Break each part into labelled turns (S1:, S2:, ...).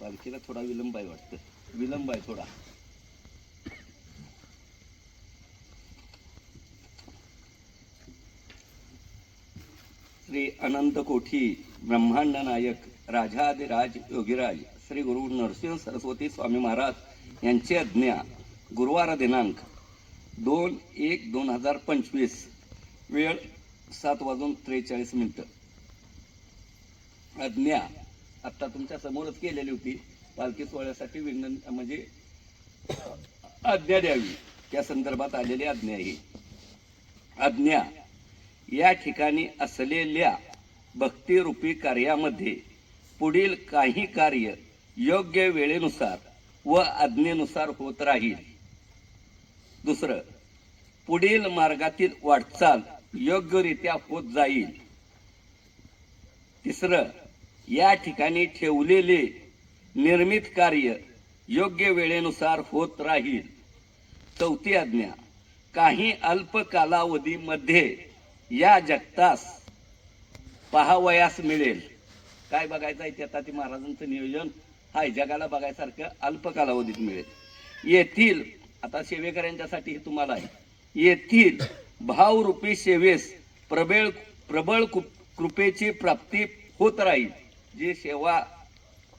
S1: पालखीला थोडा विलंब आहे वाटतं. विलंब आहे थोडा. श्री अनंत कोठी ब्रह्मांड नायक राजाधिराज योगीराज श्री गुरु नरसिंह सरस्वती स्वामी महाराज यांची आज्ञा गुरुवार दिनांक दोन एक दोन हजार पंचवीस वेळ सात वाजून त्रेचाळीस मिनटं. आज्ञा आत्ता तुमच्या समोरच केलेली होती. पालखी सोहळ्यासाठी विनंती म्हणजे आज्ञा द्यावी. त्या संदर्भात आलेली आज्ञा ही. आज्ञा या ठिकाणी असलेल्या भक्तिरूपी कार्यामध्ये पुढील काही कार्य योग्य वेळेनुसार व आज्ञेनुसार होत राहील. दुसरं पुढील मार्गातील वाटचाल योग्यरित्या होत जाईल. तिसरं या ठिकाणी ठेवलेले निर्मित कार्य योग्य वेळेनुसार होत राहील. चौथी आज्ञा काही अल्प कालावधीमध्ये या जगतास पहावयास मिळेल. काय बघायचं आहे ते महाराजांचं नियोजन? हाय जगाला बघायसारखं अल्प कालावधीत मिळेल. येथील आता सेवेकऱ्यांच्यासाठी हे तुम्हाला आहे. येथील भावरूपी सेवेस प्रबळ प्रबळ कृपेची प्राप्ती होत राहील. जे सेवा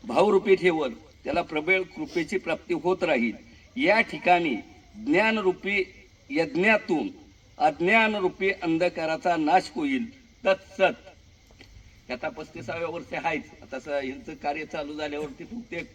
S1: भावरूपी ठेवल त्याला प्रबळ कृपेची प्राप्ती होत राहील. या ठिकाणी ज्ञानरूपी यज्ञातून अज्ञानरूपी अंधकाराचा नाश होईल. तत्सत. आता पस्तीसाव्या वर्षी आहेच. आता यांचं कार्य चालू झाल्यावरती प्रत्येक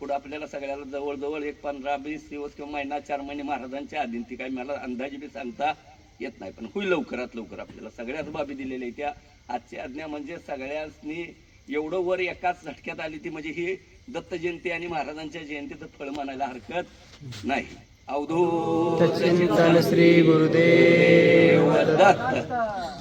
S1: पुढं आपल्याला सगळ्याला जवळजवळ एक पंधरा वीस दिवस किंवा महिना चार महिने महाराजांच्या आधी ती काय मला अंदाजे बी सांगता येत नाही. पण होईल लवकरात लवकर आपल्याला. सगळ्याच बाबी दिलेल्या आहेत त्या. आजची आज्ञा म्हणजे सगळ्यांनी एवढं वर एकाच झटक्यात आली ती म्हणजे ही दत्त जयंती आणि महाराजांच्या जयंतीचं फळ म्हणायला हरकत नाही. अवधूत
S2: श्री गुरुदेव.
S1: दत्त.